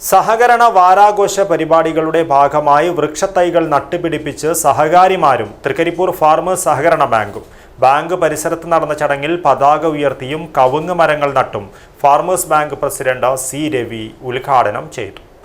സഹകരണ വാരാഘോഷ പരിപാടികളുടെ ഭാഗമായി വൃക്ഷത്തൈകൾ നട്ടുപിടിപ്പിച്ച് സഹകാരിമാരും തൃക്കരിപ്പൂർ ഫാർമേഴ്സ് സഹകരണ ബാങ്കും ബാങ്ക് പരിസരത്ത് നടന്ന ചടങ്ങിൽ പതാക ഉയർത്തിയും കവുങ്ങ് മരങ്ങൾ നട്ടും farmers bank president C Ravi ഉദ്ഘാടനം ചെയ്തു.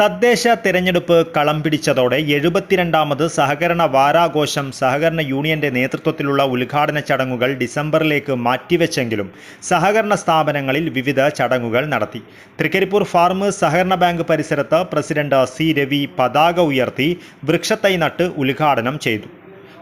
തദ്ദേശ തിരഞ്ഞെടുപ്പ് കളം പിടിച്ചതോടെ എഴുപത്തിരണ്ടാമത് സഹകരണ വാരാഘോഷം സഹകരണ യൂണിയന്റെ നേതൃത്വത്തിലുള്ള ഉദ്ഘാടന ചടങ്ങുകൾ ഡിസംബറിലേക്ക് മാറ്റിവെച്ചെങ്കിലും സഹകരണ സ്ഥാപനങ്ങളിൽ വിവിധ ചടങ്ങുകൾ നടത്തി. തൃക്കരിപ്പൂർ ഫാർമേഴ്സ് സഹകരണ ബാങ്ക് പരിസരത്ത് പ്രസിഡന്റ് സി രവി പതാക ഉയർത്തി വൃക്ഷത്തൈ നട്ട് ഉദ്ഘാടനം ചെയ്തു.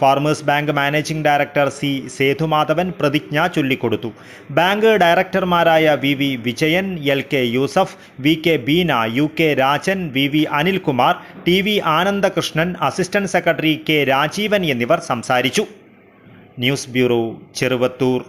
Farmers bank managing director C Sethumadhavan പ്രതിജ്ഞ ചൊല്ലിക്കൊടുത്തു. Bank ഡയറക്ടർമാരായ V V Vijayan L K Yusuf V K Beena U K Rajan V V Anilkumar T V Anandakrishnan assistant secretary K Rajeevan എന്നിവർ സംസാരിച്ചു. News bureau Cheruvathur.